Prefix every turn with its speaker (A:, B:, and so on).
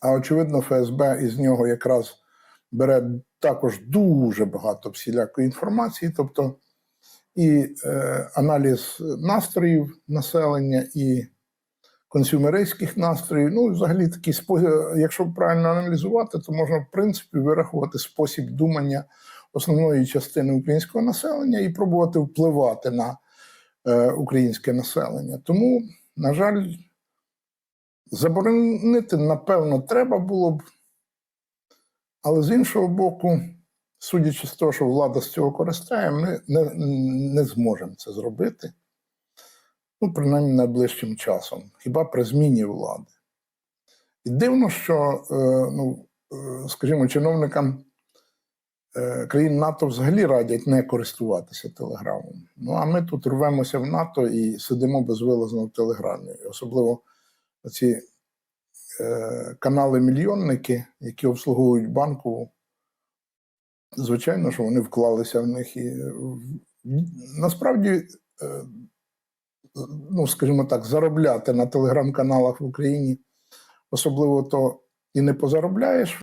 A: А очевидно, ФСБ із нього якраз бере також дуже багато всілякої інформації, тобто і е, аналіз настроїв населення, і консюмеристських настроїв. Ну, взагалі такий спосіб, якщо правильно аналізувати, то можна в принципі вирахувати спосіб думання основної частини українського населення і пробувати впливати на е, українське населення. Тому, на жаль, заборонити, напевно, треба було б. Але з іншого боку, судячи з того, що влада з цього користає, ми не, не зможемо це зробити. Ну, принаймні найближчим часом, хіба при зміні влади. І дивно, що, е, ну, е, скажімо, чиновникам е, країн НАТО взагалі радять не користуватися Телеграмом. Ну, а ми тут рвемося в НАТО і сидимо безвилазно в Телеграмі. Особливо ці е, канали-мільйонники, які обслуговують банку, звичайно, що вони вклалися в них. І е, насправді, е, ну, скажімо так, заробляти на телеграм-каналах в Україні, особливо то і не позаробляєш.